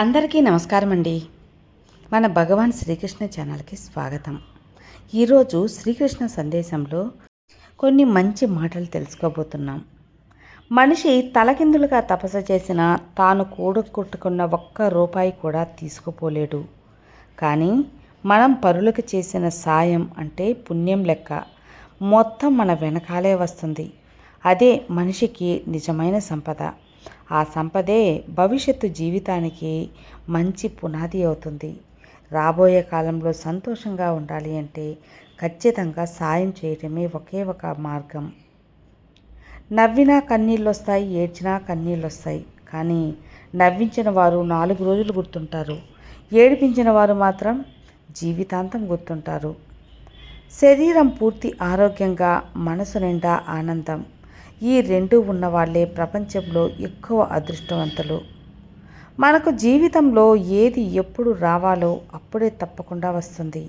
అందరికీ నమస్కారం అండి మన భగవాన్ శ్రీకృష్ణ ఛానల్కి స్వాగతం. ఈరోజు శ్రీకృష్ణ సందేశంలో కొన్ని మంచి మాటలు తెలుసుకోబోతున్నాం. మనిషి తలకిందులుగా తపస్సు చేసిన తాను కూడగొట్టుకున్న ఒక్క రూపాయి కూడా తీసుకుపోలేడు. కానీ మనం పరులకు చేసిన సాయం అంటే పుణ్యం లెక్క. మొత్తం మన వెనకాలే వస్తుంది. అదే మనిషికి నిజమైన సంపద. ఆ సంపదే భవిష్యత్తు జీవితానికి మంచి పునాది అవుతుంది. రాబోయే కాలంలో సంతోషంగా ఉండాలి అంటే ఖచ్చితంగా సాయం చేయటమే ఒకే ఒక మార్గం. నవ్వినా కన్నీళ్ళు వస్తాయి ఏడ్చినా కన్నీళ్ళు వస్తాయి కానీ నవ్వించిన వారు నాలుగు రోజులు గుర్తుంటారు. ఏడిపించిన వారు మాత్రం జీవితాంతం గుర్తుంటారు. శరీరం పూర్తి ఆరోగ్యంగా మనసు నిండా ఆనందం. ఈ రెండు ఉన్నవాళ్ళే ప్రపంచంలో ఎక్కువ అదృష్టవంతులు. మనకు జీవితంలో ఏది ఎప్పుడు రావాలో అప్పుడే తప్పకుండా వస్తుంది.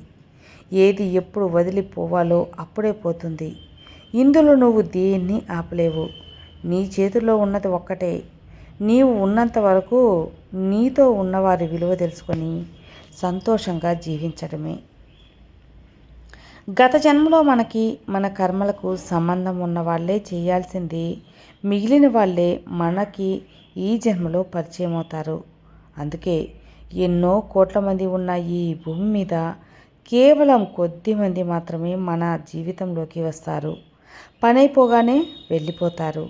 ఏది ఎప్పుడు వదిలిపోవాలో అప్పుడే పోతుంది. ఇందులో నువ్వు దేన్ని ఆపలేవు? నీ చేతుల్లో ఉన్నది ఒక్కటే. నీవు ఉన్నంత వరకు నీతో ఉన్నవారి విలువ తెలుసుకొని సంతోషంగా జీవించడమే. గత జన్మలో మనకి మన కర్మలకు సంబంధం ఉన్న వాళ్ళే చేయాల్సింది. మిగిలిన వాళ్ళే మనకి ఈ జన్మలో పరిచయం అవుతారు. అందుకే ఎన్నో కోట్ల మంది ఉన్న ఈ భూమి మీద కేవలం కొద్ది మంది మాత్రమే మన జీవితంలోకి వస్తారు. పనైపోగానే వెళ్ళిపోతారు.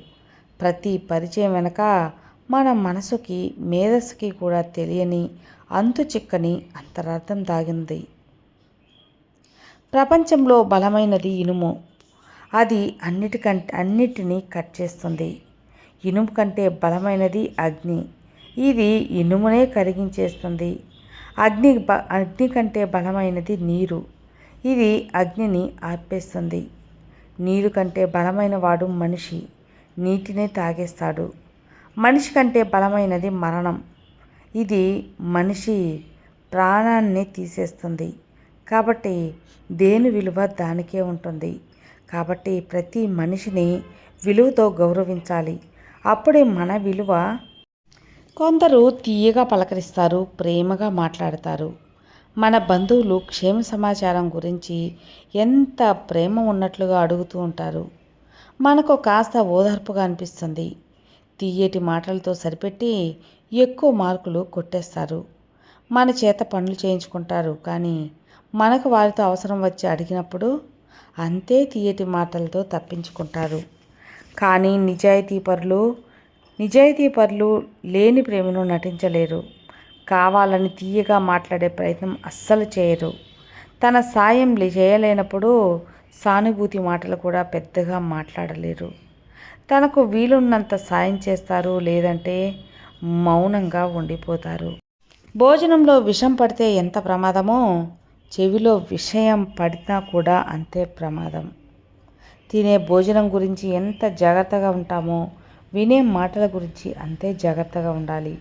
ప్రతి పరిచయం వెనక మన మనసుకి మేధస్సుకి కూడా తెలియని అంతు చిక్కని అంతరార్థం దాగింది. ప్రపంచంలో బలమైనది ఇనుము. అది అన్నిటికంటే అన్నిటినీ కట్ చేస్తుంది. ఇనుము కంటే బలమైనది అగ్ని. ఇది ఇనుమునే కరిగించేస్తుంది. అగ్ని బ అగ్ని కంటే బలమైనది నీరు. ఇది అగ్నిని ఆర్పేస్తుంది. నీరు కంటే బలమైన వాడు మనిషి. నీటినే తాగేస్తాడు. మనిషి కంటే బలమైనది మరణం. ఇది మనిషి ప్రాణాన్ని తీసేస్తుంది. కాబట్టి దేని విలువ దానికే ఉంటుంది. కాబట్టి ప్రతి మనిషిని విలువతో గౌరవించాలి. అప్పుడే మన విలువ కొందరు తీయగా పలకరిస్తారు ప్రేమగా మాట్లాడతారు. మన బంధువులు క్షేమ సమాచారం గురించి ఎంత ప్రేమ ఉన్నట్లుగా అడుగుతూ ఉంటారు. మనకు కాస్త ఓదార్పుగా అనిపిస్తుంది. తీయటి మాటలతో సరిపెట్టి ఎక్కువ మార్కులు కొట్టేస్తారు. మన చేత పనులు చేయించుకుంటారు కానీ మనకు వారితో అవసరం వచ్చి అడిగినప్పుడు అంతే తీయటి మాటలతో తప్పించుకుంటారు. కానీ నిజాయితీ పరులు నిజాయితీ పరులు లేని ప్రేమను నటించలేరు. కావాలని తీయగా మాట్లాడే ప్రయత్నం అస్సలు చేయరు. తన సాయం చేయలేనప్పుడు సానుభూతి మాటలు కూడా పెద్దగా మాట్లాడలేరు. తనకు వీలున్నంత సాయం చేస్తారు లేదంటే మౌనంగా ఉండిపోతారు. భోజనంలో విషం పడితే ఎంత ప్రమాదమో చెవిలో విషయం పడినా కూడా అంతే ప్రమాదం. తినే భోజనం గురించి ఎంత జాగ్రత్తగా ఉంటామో వినే మాటల గురించి అంతే జాగ్రత్తగా ఉండాలి.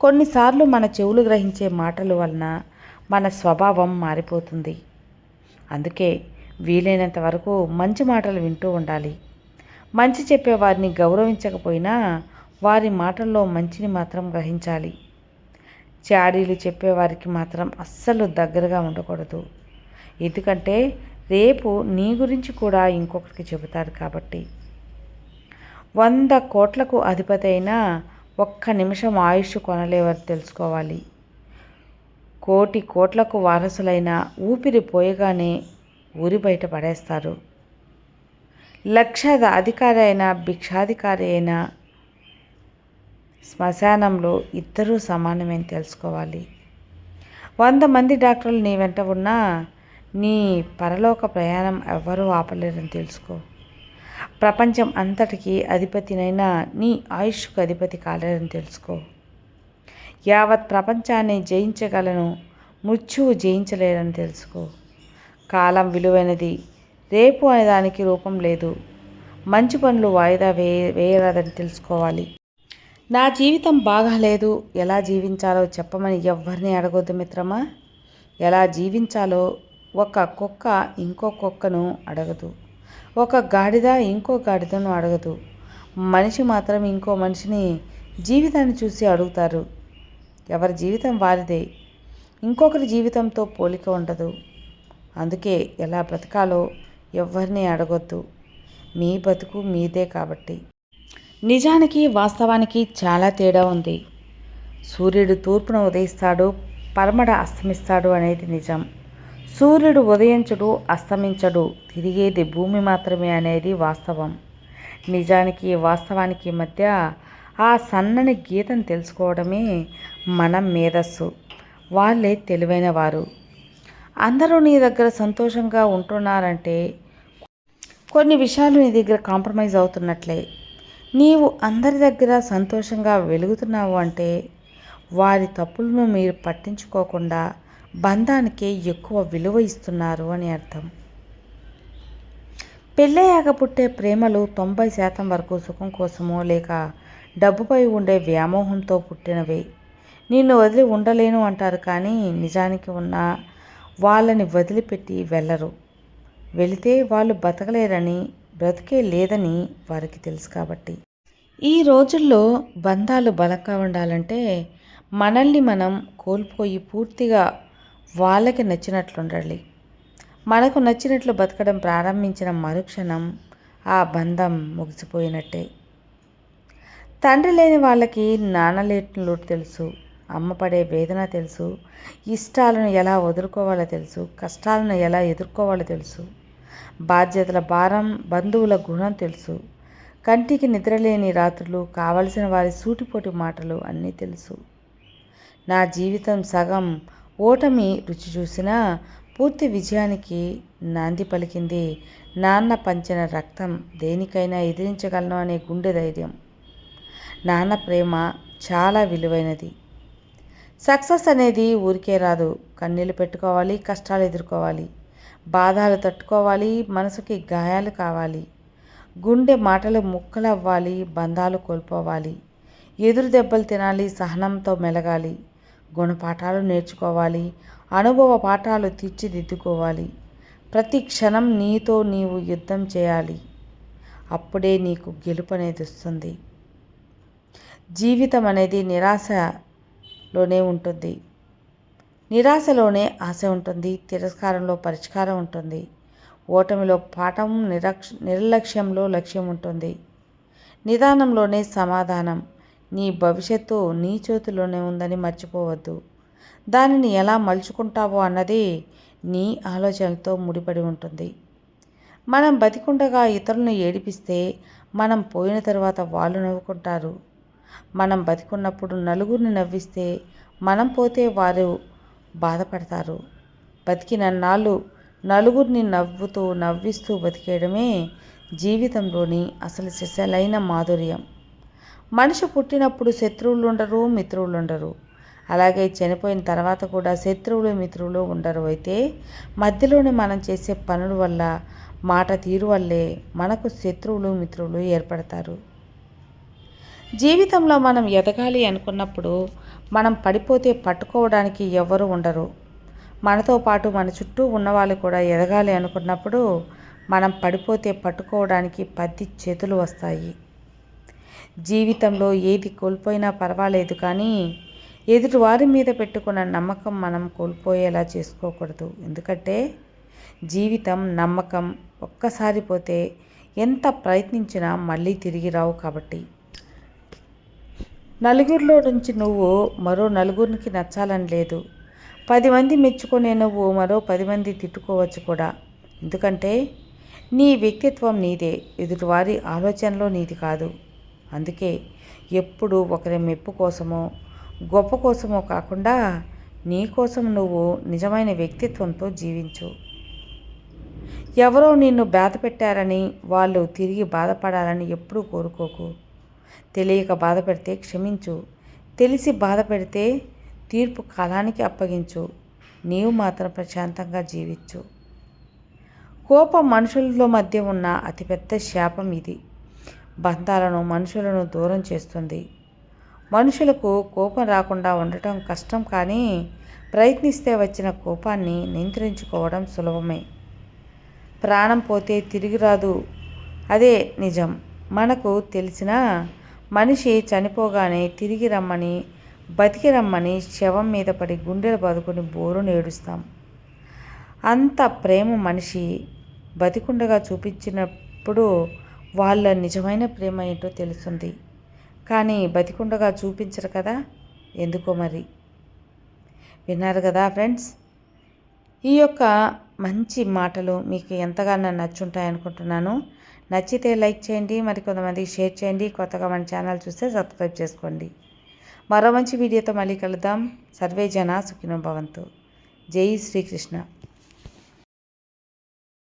కొన్నిసార్లు మన చెవులు గ్రహించే మాటల వలన మన స్వభావం మారిపోతుంది. అందుకే వీలైనంత వరకు మంచి మాటలు వింటూ ఉండాలి. మంచి చెప్పే వారిని గౌరవించకపోయినా వారి మాటల్లో మంచిని మాత్రం గ్రహించాలి. చాడీలు చెప్పేవారికి మాత్రం అస్సలు దగ్గరగా ఉండకూడదు. ఎందుకంటే రేపు నీ గురించి కూడా ఇంకొకరికి చెబుతారు కాబట్టి. వంద కోట్లకు అధిపతి అయినా ఒక్క నిమిషం ఆయుష్ కొనలేవని తెలుసుకోవాలి. కోటి కోట్లకు వారసులైన ఊపిరి పోయగానే ఊరి బయట పడేస్తారు. లక్ష అధికారి అయినా భిక్షాధికారి అయినా శ్మశానంలో ఇద్దరూ సమానమని తెలుసుకోవాలి? వంద మంది డాక్టర్లు నీ వెంట ఉన్నా నీ పరలోక ప్రయాణం ఎవ్వరూ ఆపలేరని తెలుసుకో. ప్రపంచం అంతటికి అధిపతినైనా నీ ఆయుష్కు అధిపతి కాలేరని తెలుసుకో. యావత్ ప్రపంచాన్ని జయించగలను మృత్యువు జయించలేరని తెలుసుకో. కాలం విలువైనది రేపు అనే దానికి రూపం లేదు. మంచి పనులు వాయిదా వేయ వేయరాదని తెలుసుకోవాలి. నా జీవితం బాగాలేదు. ఎలా జీవించాలో చెప్పమని ఎవ్వరిని అడగొద్దు మిత్రమా. ఎలా జీవించాలో ఒక కుక్క ఇంకో కుక్కను అడగదు. ఒక గాడిద ఇంకో గాడిదను అడగదు. మనిషి మాత్రం ఇంకో మనిషిని జీవితాన్ని చూసి అడుగుతారు. ఎవరి జీవితం వారిదే. ఇంకొకరి జీవితంతో పోలిక ఉండదు. అందుకే ఎలా బ్రతకాలో ఎవరిని అడగొద్దు. మీ బతుకు మీదే కాబట్టి. నిజానికి వాస్తవానికి చాలా తేడా ఉంది. సూర్యుడు తూర్పున ఉదయిస్తాడు పరమడ అస్తమిస్తాడు అనేది నిజం. సూర్యుడు ఉదయించడు అస్తమించడు తిరిగేది భూమి మాత్రమే అనేది వాస్తవం. నిజానికి వాస్తవానికి మధ్య ఆ సన్నని గీతను తెలుసుకోవడమే మన మేధస్సు. వాళ్ళే తెలివైన వారు. అందరూ నీ దగ్గర సంతోషంగా ఉంటున్నారంటే కొన్ని విషయాలు నీ దగ్గర కాంప్రమైజ్ అవుతున్నట్లే. నీవు అందరి దగ్గర సంతోషంగా వెలుగుతున్నావు అంటే వారి తప్పులను మీరు పట్టించుకోకుండా బంధానికే ఎక్కువ విలువ ఇస్తున్నారు అని అర్థం. పెళ్ళయ్యాక పుట్టే ప్రేమలు తొంభై శాతం వరకు సుఖం కోసమో లేక డబ్బుపై ఉండే వ్యామోహంతో పుట్టినవే. నిన్ను వదిలి ఉండలేను అంటారు కానీ నిజానికి ఉన్న వాళ్ళని వదిలిపెట్టి వెళ్ళరు. వెళితే వాళ్ళు బతకలేరని బ్రతికే లేదని వారికి తెలుసు కాబట్టి. ఈ రోజుల్లో బంధాలు బలంగా ఉండాలంటే మనల్ని మనం కోల్పోయి పూర్తిగా వాళ్ళకి నచ్చినట్లుండాలి మనకు నచ్చినట్లు బతకడం ప్రారంభించిన మరుక్షణం ఆ బంధం ముగిసిపోయినట్టే. తండ్రి లేని వాళ్ళకి నాన్నలేట్లు తెలుసు అమ్మ పడే వేదన తెలుసు ఇష్టాలను ఎలా వదులుకోవాలో తెలుసు కష్టాలను ఎలా ఎదుర్కోవాలో తెలుసు. బాధ్యతల భారం బంధువుల గుణం తెలుసు. కంటికి నిద్రలేని రాత్రులు కావలసిన వారి సూటిపోటి మాటలు అన్నీ తెలుసు. నా జీవితం సగం ఓటమి రుచి చూసినా పూర్తి విజయానికి నాంది పలికింది నాన్న పంచిన రక్తం దేనికైనా ఎదిరించగలను అనే గుండె ధైర్యం. నాన్న ప్రేమ చాలా విలువైనది. సక్సెస్ అనేది ఊరికే రాదు. కన్నీళ్ళు పెట్టుకోవాలి కష్టాలు ఎదుర్కోవాలి. బాధలు తట్టుకోవాలి మనసుకి గాయాలు కావాలి. గుండె మాటలు ముక్కలవ్వాలి బంధాలు కోల్పోవాలి. ఎదురు దెబ్బలు తినాలి సహనంతో మెలగాలి. గుణపాఠాలు నేర్చుకోవాలి అనుభవ పాఠాలు తీర్చిదిద్దుకోవాలి. ప్రతి క్షణం నీతో నీవు యుద్ధం చేయాలి. అప్పుడే నీకు గెలుపు అనేది వస్తుంది. జీవితం అనేది నిరాశలోనే ఉంటుంది. నిరాశలోనే ఆశ ఉంటుంది తిరస్కారంలో పరిష్కారం ఉంటుంది. ఓటమిలో పాఠం నిరక్ష నిర్లక్ష్యంలో లక్ష్యం ఉంటుంది. నిదానంలోనే సమాధానం. నీ భవిష్యత్తు నీ చేతిలోనే ఉందని మర్చిపోవద్దు. దానిని ఎలా మలుచుకుంటావో అన్నది నీ ఆలోచనలతో ముడిపడి ఉంటుంది. మనం బతికుండగా ఇతరులను ఏడిపిస్తే మనం పోయిన తర్వాత వాళ్ళు నవ్వుకుంటారు. మనం బతికున్నప్పుడు నలుగురిని నవ్విస్తే మనం పోతే వారు బాధపడతారు. బతికిన నాళ్ళు నలుగురిని నవ్వుతూ నవ్విస్తూ బతికేయడమే జీవితంలోని అసలు సిసలైన మాధుర్యం. మనిషి పుట్టినప్పుడు శత్రువులు ఉండరు మిత్రువులు ఉండరు. అలాగే చనిపోయిన తర్వాత కూడా శత్రువులు మిత్రువులు ఉండరు. అయితే మధ్యలోనే మనం చేసే పనుల వల్ల మాట తీరు వల్లే మనకు శత్రువులు మిత్రులు ఏర్పడతారు. జీవితంలో మనం ఎదగాలి అనుకున్నప్పుడు మనం పడిపోతే పట్టుకోవడానికి ఎవరు ఉండరు. మనతో పాటు మన చుట్టూ ఉన్నవాళ్ళు కూడా ఎదగాలి అనుకున్నప్పుడు మనం పడిపోతే పట్టుకోవడానికి పది చేతులు వస్తాయి. జీవితంలో ఏది కోల్పోయినా పర్వాలేదు కానీ ఎదుటి వారి మీద పెట్టుకున్న నమ్మకం మనం కోల్పోయేలా చేసుకోకూడదు. ఎందుకంటే జీవితం నమ్మకం ఒక్కసారి పోతే ఎంత ప్రయత్నించినా మళ్ళీ తిరిగి రావు కాబట్టి. నలుగురిలో నుంచి నువ్వు మరో నలుగురికి నచ్చాలని లేదు. పది మంది మెచ్చుకునే నువ్వు మరో పది మంది తిట్టుకోవచ్చు కూడా. ఎందుకంటే నీ వ్యక్తిత్వం నీదే ఎదుటివారి ఆలోచనలో నీది కాదు. అందుకే ఎప్పుడు ఒకరి మెప్పు కోసమో గొప్ప కోసమో కాకుండా నీ కోసం నువ్వు నిజమైన వ్యక్తిత్వంతో జీవించు. ఎవరో నిన్ను బాధ పెట్టారని వాళ్ళు తిరిగి బాధపడాలని ఎప్పుడూ కోరుకోకు. తెలియక బాధ పెడితే క్షమించు. తెలిసి బాధ పెడితే తీర్పు కాలానికి అప్పగించు. నీవు మాత్రం ప్రశాంతంగా జీవించు. కోపం మనుషుల మధ్య ఉన్న అతిపెద్ద శాపం ఇది. బంధాలను మనుషులను దూరం చేస్తుంది. మనుషులకు కోపం రాకుండా ఉండటం కష్టం కానీ ప్రయత్నిస్తే వచ్చిన కోపాన్ని నియంత్రించుకోవడం సులభమే. ప్రాణం పోతే తిరిగి రాదు. అదే నిజం. మనకు తెలిసిన మనిషి చనిపోగానే తిరిగి రమ్మని బతికి రమ్మని శవం మీద పడి గుండెలు బతుకుని బోరు నేడుస్తాం అంత ప్రేమ మనిషి బతికుండగా చూపించినప్పుడు వాళ్ళ నిజమైన ప్రేమ ఏంటో తెలుస్తుంది. కానీ బతికుండగా చూపించరు కదా? ఎందుకో మరి? విన్నారు కదా ఫ్రెండ్స్? ఈ యొక్క మంచి మాటలు మీకు ఎంతగానో నచ్చుంటాయనుకుంటున్నాను. నచ్చితే లైక్ చేయండి మరి కొంతమందికి షేర్ చేయండి. కొత్తగా మన ఛానల్ చూస్తే సబ్స్క్రైబ్ చేసుకోండి. మరో మంచి వీడియోతో మళ్ళీ కలుద్దాం. సర్వే జన సుఖినో భవంతు. జై శ్రీకృష్ణ.